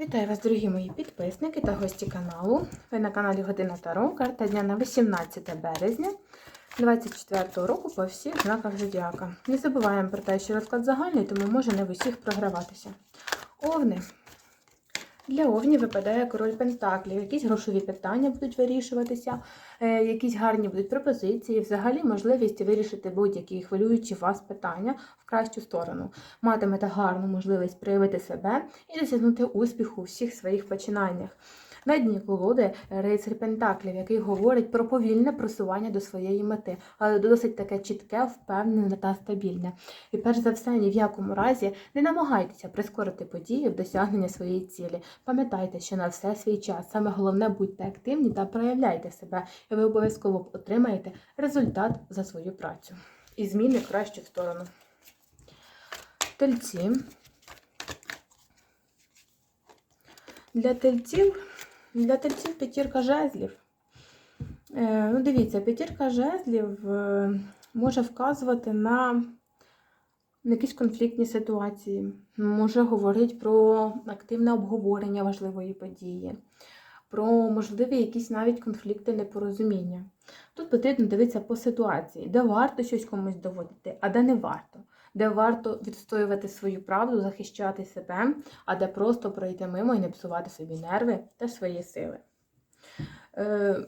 Вітаю вас, дорогі мої підписники та гості каналу. Ви на каналі Година Таро. Карта дня на 18 березня 2024 року по всіх знаках Зодіака. Не забуваємо про те, що розклад загальний, тому може не в усіх програватися. Овни. Для Овні випадає король Пентаклів. Якісь грошові питання будуть вирішуватися, е, якісь гарні будуть пропозиції, взагалі можливість вирішити будь-які хвилюючі вас питання в кращу сторону. Матимете гарну можливість проявити себе і досягнути успіху у всіх своїх починаннях. На дні колоди рицар Пентаклів, який говорить про повільне просування до своєї мети, але досить таке чітке, впевнене та стабільне. І перш за все, ні в якому разі не намагайтеся прискорити події в досягнення своєї цілі. Пам'ятайте, що на все свій час. Саме головне будьте активні та проявляйте себе, і ви обов'язково отримаєте результат за свою працю. І зміни в кращу сторону. Тельці. Для тельців, для тельців п'ятірка жезлів. Е, ну, дивіться, п'ятірка жезлів е, може вказувати на якісь конфліктні ситуації, може говорити про активне обговорення важливої події, про можливі якісь навіть конфлікти непорозуміння. Тут потрібно дивитися по ситуації, де варто щось комусь доводити, а де не варто. Де варто відстоювати свою правду, захищати себе, а де просто пройти мимо і не псувати собі нерви та свої сили. Е,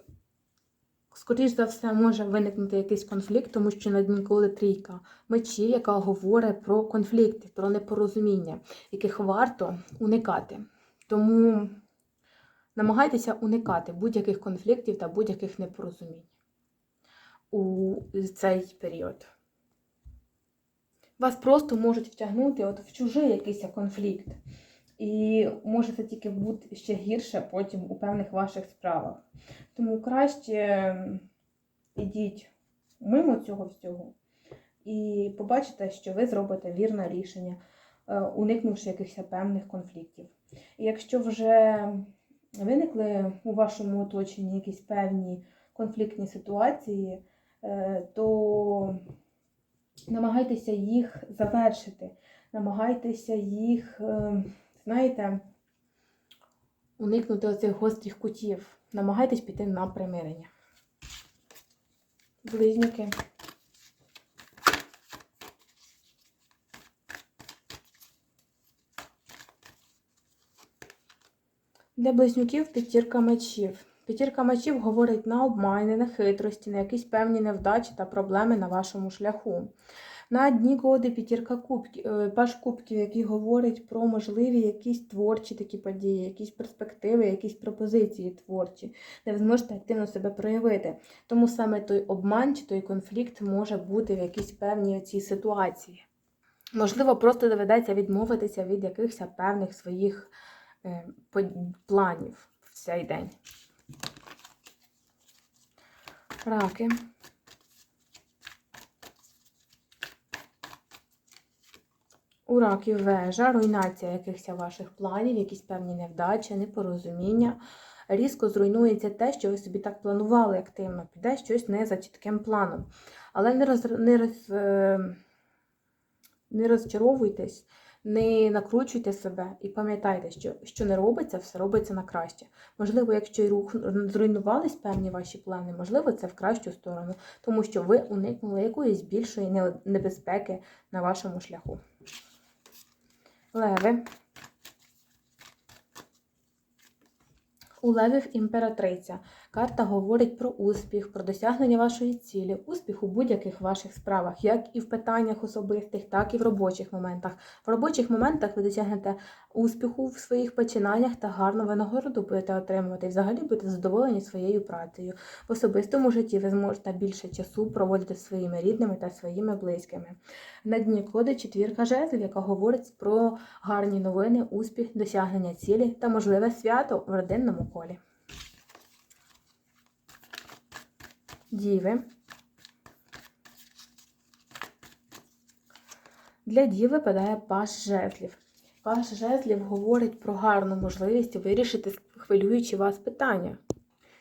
Скоріш за все, може виникнути якийсь конфлікт, тому що на дні коли трійка мечів, яка говорить про конфлікти, про непорозуміння, яких варто уникати. Тому намагайтеся уникати будь-яких конфліктів та будь-яких непорозумінь у цей період. Вас просто можуть втягнути от в чужий якийсь конфлікт. І може це тільки бути ще гірше потім у певних ваших справах. Тому краще ідіть мимо цього всього і побачите, що ви зробите вірне рішення, е, уникнувши якихось певних конфліктів. І якщо вже виникли у вашому оточенні якісь певні конфліктні ситуації, е, то намагайтеся їх завершити, намагайтеся їх, е, знаєте, уникнути оцих гострих кутів. Намагайтесь піти на примирення. Близнюки. Для близнюків п'ятірка мечів. П'ятірка мечів говорить на обмани, на хитрості, на якісь певні невдачі та проблеми на вашому шляху. На дні коди п'ятірка кубків, е, паш кубків, який говорить про можливі якісь творчі такі події, якісь перспективи, якісь пропозиції творчі, де ви зможете активно себе проявити. Тому саме той обман чи той конфлікт може бути в якійсь певній цій ситуації. Можливо, просто доведеться відмовитися від якихось певних своїх е, планів в цей день. Раки. У раків вежа, руйнація якихось ваших планів, якісь певні невдачі, непорозуміння. Різко зруйнується те, що ви собі так планували активно, піде щось не за чітким планом. Але не, роз, не, роз, е, не розчаровуйтесь, не накручуйте себе і пам'ятайте, що що не робиться, все робиться на краще. Можливо, якщо рух зруйнувались певні ваші плани, можливо, це в кращу сторону, тому що ви уникнули якоїсь більшої небезпеки на вашому шляху. Леви. У левів імператриця. Карта говорить про успіх, про досягнення вашої цілі, успіх у будь-яких ваших справах, як і в питаннях особистих, так і в робочих моментах. В робочих моментах ви досягнете успіху в своїх починаннях та гарну винагороду будете отримувати. І взагалі будете задоволені своєю працею. В особистому житті ви зможете більше часу проводити зі своїми рідними та своїми близькими. На дні коди четвірка жезлів, яка говорить про гарні новини, успіх, досягнення цілі та можливе свято в родинному колі. Діви. Для дів випадає паш жезлів. Паш жезлів говорить про гарну можливість вирішити хвилюючі вас питання.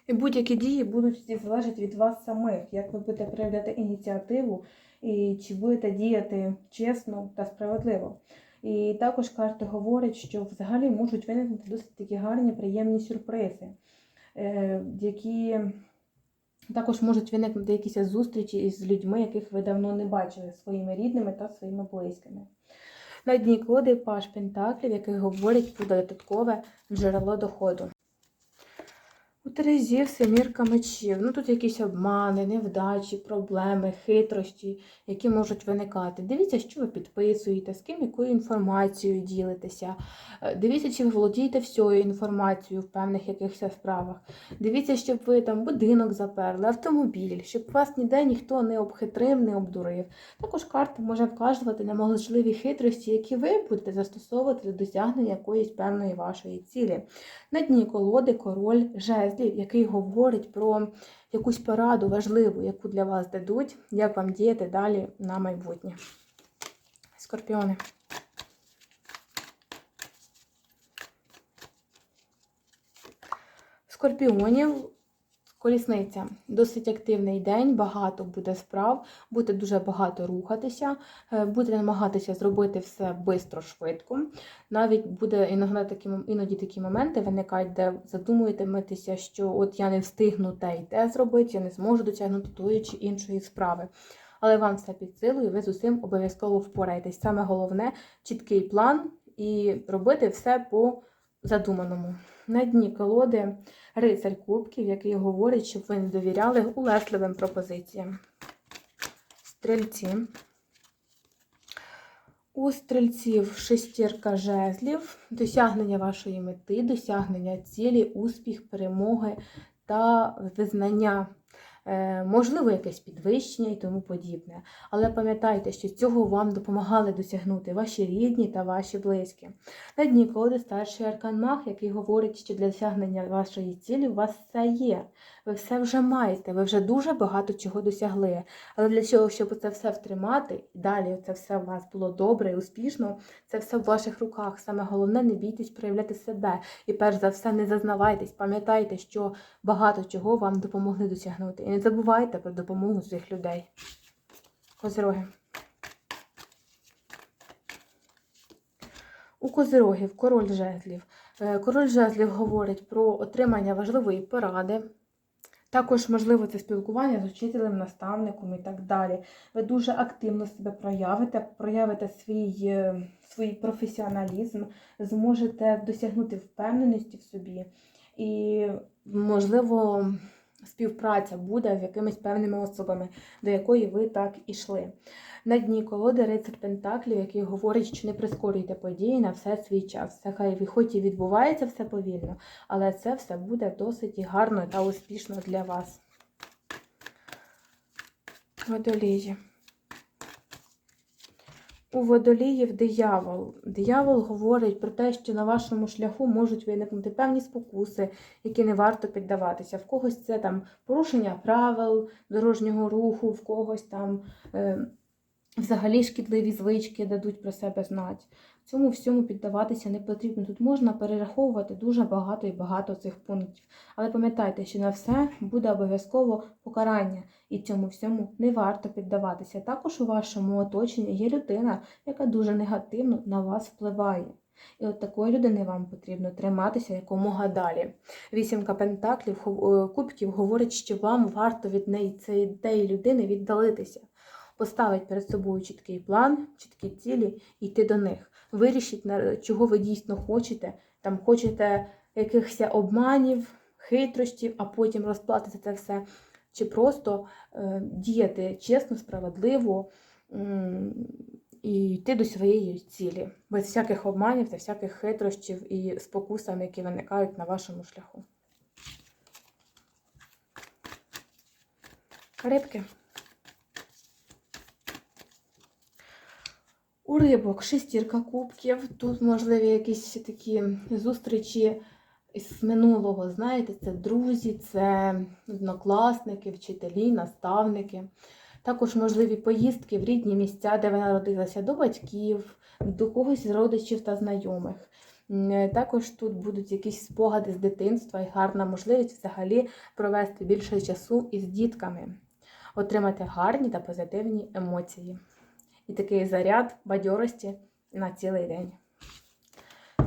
І будь-які дії будуть залежати від вас самих, як ви будете проявляти ініціативу і чи будете діяти чесно та справедливо. І також карти говорять, що взагалі можуть виникнути досить такі гарні, приємні сюрпризи, е, які також можуть виникнути якісь зустрічі із людьми, яких ви давно не бачили, своїми рідними та своїми близькими. На дні колоди паш пентаклів, який говорить про додаткове джерело доходу. У Терезі семірка мечів. Ну тут якісь обмани, невдачі, проблеми, хитрощі, які можуть виникати. Дивіться, що ви підписуєте, з ким якою інформацією ділитеся. Е, Дивіться, чи ви володієте всією інформацією в певних якихось справах. Дивіться, щоб ви там будинок заперли, автомобіль, щоб вас ніде ніхто не обхитрив, не обдурив. Також карта може вказувати на можливі хитрості, які ви будете застосовувати для досягнення якоїсь певної вашої цілі. На дні колоди король жезлів, який говорить про якусь пораду важливу, яку для вас дадуть, як вам діяти далі на майбутнє. Скорпіони. Скорпіонів. Колісниця. Досить активний день, багато буде справ, буде дуже багато рухатися, е, буде намагатися зробити все швидко, швидко. Навіть буде іноді такі, іноді такі моменти виникають, де задумуєтеметеся, що от я не встигну те і те зробити, я не зможу досягнути тої чи іншої справи. Але вам все під силу, і ви з усім обов'язково впораєтесь. Саме головне чіткий план і робити все по задуманому. На дні колоди рицарь кубків, який говорить, щоб ви не довіряли улесливим пропозиціям. Стрільці. У стрільців шестірка жезлів, досягнення вашої мети, досягнення цілі, успіх, перемоги та визнання. Е, Можливо, якесь підвищення і тому подібне. Але пам'ятайте, що цього вам допомагали досягнути ваші рідні та ваші близькі. На дні колоди старший аркан Маг, який говорить, що для досягнення вашої цілі у вас все є. Ви все вже маєте, ви вже дуже багато чого досягли. Але для цього, щоб це все втримати, і далі це все у вас було добре і успішно, це все в ваших руках. Саме головне, не бійтесь проявляти себе. І перш за все, не зазнавайтесь, пам'ятайте, що багато чого вам допомогли досягнути. Не забувайте про допомогу цих людей. Козироги. У козирогів король жезлів. Е, Король жезлів говорить про отримання важливої поради. Також, можливо, це спілкування з учителем, наставником і так далі. Ви дуже активно себе проявите, проявите свій, е, свій професіоналізм, зможете досягнути впевненості в собі. І, можливо, співпраця буде з якимись певними особами, до якої ви так ішли. На дні колоди рицар Пентаклів, який говорить, що не прискорюйте події на все свій час. Це хай хоч і відбувається все повільно, але це все буде досить гарно та успішно для вас. Водолії. У водоліїв диявол. Диявол говорить про те, що на вашому шляху можуть виникнути певні спокуси, які не варто піддаватися. В когось це там порушення правил дорожнього руху, в когось там е, взагалі шкідливі звички дадуть про себе знати. Цьому всьому піддаватися не потрібно. Тут можна перераховувати дуже багато і багато цих пунктів. Але пам'ятайте, що на все буде обов'язково покарання, і цьому всьому не варто піддаватися. Також у вашому оточенні є людина, яка дуже негативно на вас впливає. І от такої людини вам потрібно триматися якомога далі. Вісімка пентаклів е, кубків говорить, що вам варто від неї цієї людини віддалитися, поставити перед собою чіткий план, чіткі цілі йти до них. Вирішіть, чого ви дійсно хочете. Там хочете якихось обманів, хитрощів, а потім розплатити це все. Чи просто е, діяти чесно, справедливо і йти до своєї цілі, без всяких обманів та всяких хитрощів і спокусам, які виникають на вашому шляху. Рибки. У рибок шестірка кубків. Тут можливі якісь такі зустрічі з минулого. Знаєте, це друзі, це однокласники, вчителі, наставники. Також можливі поїздки в рідні місця, де ви народилися, до батьків, до когось з родичів та знайомих. Також тут будуть якісь спогади з дитинства і гарна можливість взагалі провести більше часу із дітками, отримати гарні та позитивні емоції. І такий заряд бадьорості на цілий день.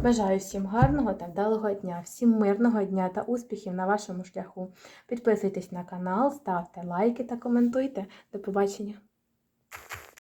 Бажаю всім гарного та вдалого дня, всім мирного дня та успіхів на вашому шляху. Підписуйтесь на канал, ставте лайки та коментуйте. До побачення!